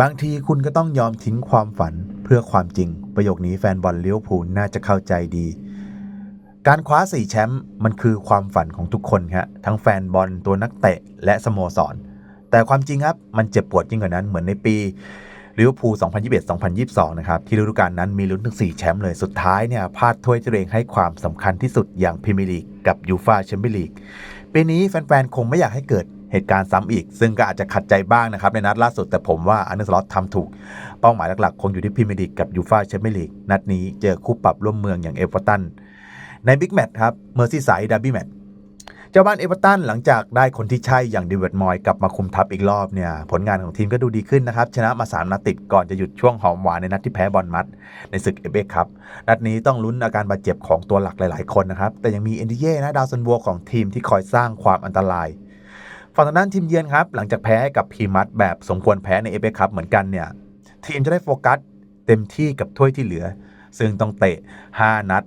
บางทีคุณก็ต้องยอมทิ้งความฝันเพื่อความจริง ประโยคนี้แฟนบอลเลิเวอร์พูลน่าจะเข้าใจดี การคว้าสี่แชมป์มันคือความฝันของทุกคนครับทั้งแฟนบอลตัวนักเตะและสโมสร แต่ความจริงครับมันเจ็บปวดยิ่งกว่านั้นเหมือนในปีลิเวอร์พูล 2021-2022 นะครับ ที่ฤดูกาลนั้นมีลุ้นถึง 4 แชมป์เลย สุดท้ายเนี่ยพลาดถ้วยที่ตัวเองให้ความสำคัญที่สุดอย่างพรีเมียร์ลีกกับยูฟาแชมเปี้ยนลีก ปีนี้แฟน ๆ คงไม่อยากให้เกิด เหตุการณ์ซ้ำอีก ซึ่งก็อาจจะขัดใจบ้างนะครับในนัดล่าสุดแต่ผมว่าอันเดอร์สล็อตทำถูก เป้าหมายหลักๆ คงอยู่ที่พรีเมียร์ลีกกับยูฟาแชมเปี้ยนลีกนัดนี้เจอคู่ปรับร่วมเมืองอย่างเอเวอร์ตันในบิ๊กแมตช์ครับเมอร์ซี่ไซด์ดาร์บี้แมตช์เจ้าบ้านเอเวอร์ตันหลังจากได้คนที่ใช่อย่างเดวิดมอยกลับมาคุมทัพอีกรอบเนี่ยผลงานของทีมก็ดูดีขึ้นนะครับ ชนะมา 3 นัดติดก่อนจะหยุดช่วงหอมหวานในนัดที่แพ้บอลมัด ในศึกเอเบครับ นัดนี้ต้องลุ้นอาการบาดเจ็บของตัวหลักหลาย ๆ คนนะครับ แต่ยังมีเอนดิเย่นะดาวซันบัวของทีมที่คอยสร้างความอันตราย ฝั่งทางด้านทีมเยือนครับ หลังจากแพ้กับพีมัดแบบสมควรแพ้ในเอเบครับเหมือนกันเนี่ย ทีมจะได้โฟกัสเต็มที่กับถ้วยที่เหลือ ซึ่งต้องเตะ 5 นัด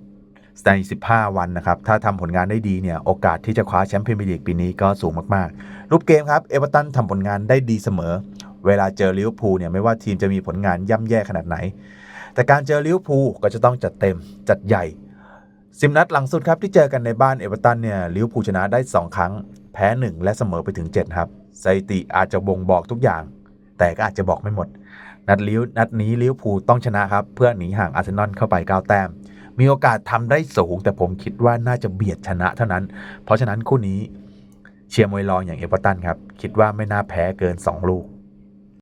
ใน15 วันนะครับ ถ้าทำผลงานได้ดีเนี่ย โอกาสที่จะคว้าแชมป์พรีเมียร์ลีกปีนี้ก็สูงมากๆ รูปเกมครับ เอเวอร์ตันทำผลงานได้ดีเสมอ เวลาเจอลิเวอร์พูลเนี่ย ไม่ว่าทีมจะมีผลงานย่ำแย่ขนาดไหน แต่การเจอลิเวอร์พูลก็จะต้องจัดเต็ม จัดใหญ่สิมนัดหลังสุดครับที่เจอกันในบ้านเอเวอร์ตันเนี่ยลิเวอร์พูลชนะได้ 2 ครั้ง แพ้ 1 และเสมอไปถึง 7 ครับสถิติอาจจะบ่งบอกทุกอย่าง แต่ก็อาจจะบอกไม่หมด นัดลิวนัดนี้ลิ้วผูต้องชนะครับ เพื่อหนีห่างอาร์เซนอลเข้าไป9แต้ม มีโอกาสทำได้สูง แต่ผมคิดว่าน่าจะเบียดชนะเท่านั้น เพราะฉะนั้นคู่นี้เชียร์มวยรองอย่างเอเวอร์ตันครับคิดว่าไม่น่าแพ้เกิน 2 ลูก